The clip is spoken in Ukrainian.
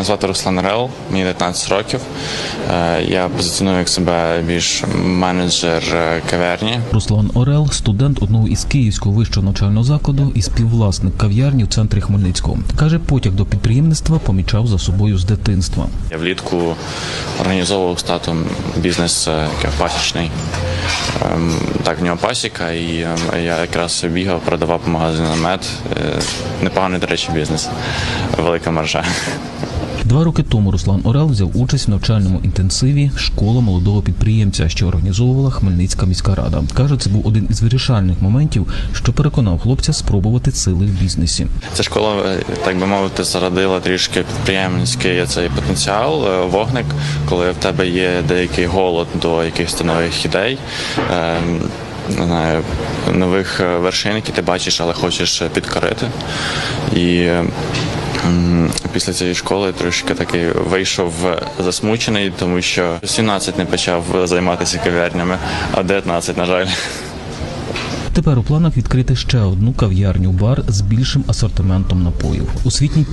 Мене звати Руслан Орел, мені 19 років. Е, Я позиціоную як себе більш менеджер е, каверні. Руслан Орел, студент одного із Київського вищого навчального закладу і співвласник кав'ярні в центрі Хмельницького. Каже, потяг до підприємництва помічав за собою з дитинства. Я влітку організовував з татом бізнес е, пасічний. Ем, Так, в нього пасіка, і ем, я якраз бігав, продавав по магазинам мед. Непоганий, до речі, бізнес. Велика маржа. Два роки тому Руслан Орел взяв участь в навчальному інтенсиві Школа молодого підприємця, що організовувала Хмельницька міська рада. Каже, це був один із вирішальних моментів, що переконав хлопця спробувати сили в бізнесі. Ця школа, так би мовити, зародила трішки підприємницький цей потенціал, е, вогник, коли в тебе є деякий голод до якихось нових ідей. е, Не знаю, нових е, вершин, які ти бачиш, але хочеш е, підкорити. І після цієї школи трошки таки вийшов засмучений, тому що в 17 не почав займатися кав'ярнями, а в 19, на жаль. Тепер у планах відкрити ще одну кав'ярню бар з більшим асортиментом напоїв. Освітній